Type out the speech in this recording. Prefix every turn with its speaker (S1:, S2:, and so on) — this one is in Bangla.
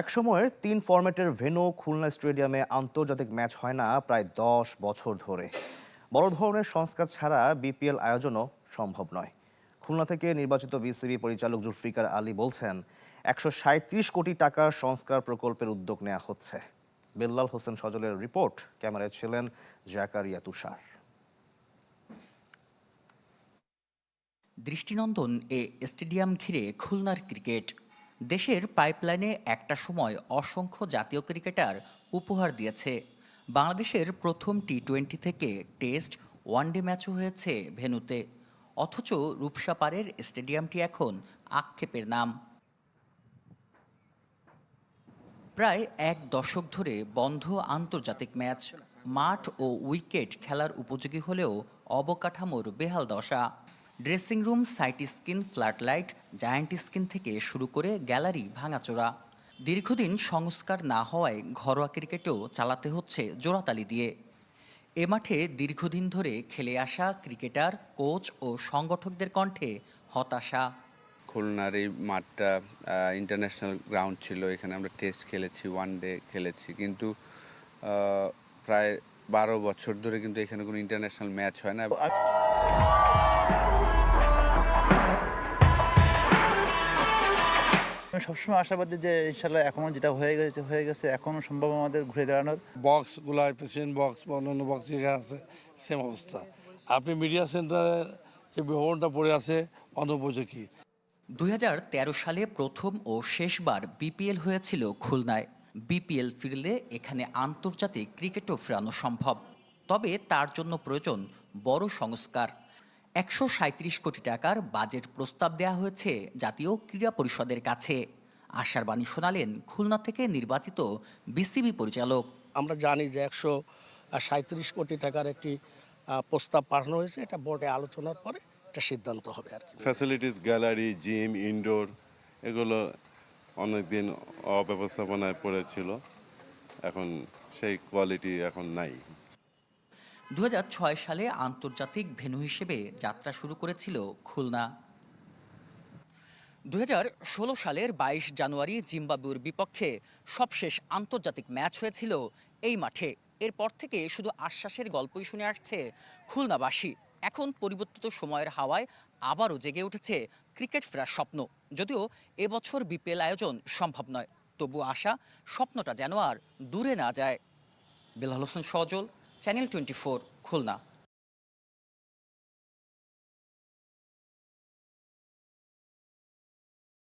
S1: একসময়ের তিন ফরম্যাটের ভেন্যু খুলনা স্টেডিয়ামে আন্তর্জাতিক ম্যাচ হয় না প্রায় দশ বছর ধরে। বড় ধরনের সংস্কার ছাড়া বিপিএল আয়োজনও সম্ভব নয়। খুলনা থেকে নির্বাচিত বিসিবি পরিচালক জুলফিকার আলী বলছেন, একশো কোটি টাকার সংস্কার প্রকল্পের উদ্যোগ নেওয়া হচ্ছে। বেল্লাল হোসেন সজলের রিপোর্ট, ক্যামেরায় ছিলেন জাকারিয়া তুষার।
S2: দৃষ্টিনন্দন এ স্টেডিয়াম ঘিরে খুলনার ক্রিকেট দেশের পাইপলাইনে একটা সময় অসংখ্য জাতীয় ক্রিকেটার উপহার দিয়েছে। বাংলাদেশের প্রথম টি টোয়েন্টি থেকে টেস্ট ওয়ানডে ম্যাচও হয়েছে ভেন্যুতে। অথচ রূপসা পাড়ের স্টেডিয়ামটি এখন আক্ষেপের নাম। প্রায় এক দশক ধরে বন্ধ আন্তর্জাতিক ম্যাচ মাঠ ও উইকেট খেলার উপযোগী হলেও অবকাঠামোর বেহাল দশা। Dressing room, sight flat light, giant screen থেকে শুরু করে গ্যালারি, ভাঙাচোরা। দীর্ঘদিন সংস্কার না হওয়ায় ঘরোয়া ক্রিকেটেও চালাতে হচ্ছে জোড়াতালি দিয়ে। এ মাঠে দীর্ঘদিন ধরে খেলে আসা ক্রিকেটার, কোচ ও সংগঠকদের কণ্ঠে হতাশা।
S3: খুলনার এই মাঠটা ইন্টারন্যাশনাল গ্রাউন্ড ছিল, এখানে আমরা টেস্ট খেলেছি ওয়ান ডে খেলেছি। কিন্তু প্রায় বারো বছর ধরে কিন্তু এখানে কোনো ইন্টারন্যাশনাল ম্যাচ হয় না।
S4: আমি সবসময় আশাবাদী যে ইনশাল্লাহ এখনও যেটা হয়ে গেছে হয়ে গেছে এখনও সম্ভব আমাদের ঘুরে দাঁড়ানোর।
S5: বক্সগুলা প্রেসিডেন্ট বক্স বা অন্যান্য বক্স যেখানে আছে সেম অবস্থা। আপনি মিডিয়া সেন্টারের যে ভবনটা পড়ে আছে অনুপযোগী
S2: দুই হাজার তেরো সালে প্রথম ও শেষবার বিপিএল হয়েছিল খুলনায়। বিপিএল ফিরলে এখানে আন্তর্জাতিক ক্রিকেটও ফেরানো সম্ভব। তবে তার জন্য প্রয়োজন বড় সংস্কার। একশো সাঁত্রিশ কোটি টাকার বাজেট প্রস্তাব দেওয়া হয়েছে জাতীয় ক্রীড়া পরিষদের কাছে। আশার বাণী শোনালেন খুলনা থেকে নির্বাচিত বিসিবি পরিচালক।
S6: আমরা জানি যে একশো সাঁত্রিশ কোটি টাকার একটি প্রস্তাব পাঠানো হয়েছে। এটা বোর্ডে আলোচনার পরে একটা সিদ্ধান্ত হবে আর কি।
S7: ফ্যাসিলিটিস গ্যালারি জিম ইনডোর এগুলো অনেকদিন অব্যবস্থাপনায় পড়েছিল। এখন সেই কোয়ালিটি এখন নাই।
S2: দুই হাজার ছয় সালে আন্তর্জাতিক ভেন্যু হিসেবে যাত্রা শুরু করেছিল খুলনা। দুই হাজার ষোলো সালের বাইশ জানুয়ারি জিম্বাবুর বিপক্ষে সবশেষ আন্তর্জাতিক ম্যাচ হয়েছিল এই মাঠে। এরপর থেকে শুধু আশ্বাসের গল্পই শুনে আসছে খুলনাবাসী। এখন পরিবর্তিত সময়ের হাওয়ায় আবারও জেগে উঠেছে ক্রিকেট ফেরার স্বপ্ন। যদিও এবছর বিপিএল আয়োজন সম্ভব নয়, তবু আশা স্বপ্নটা যেন আর দূরে না যায়। Belal Hossain Sajal channel twenty Khulna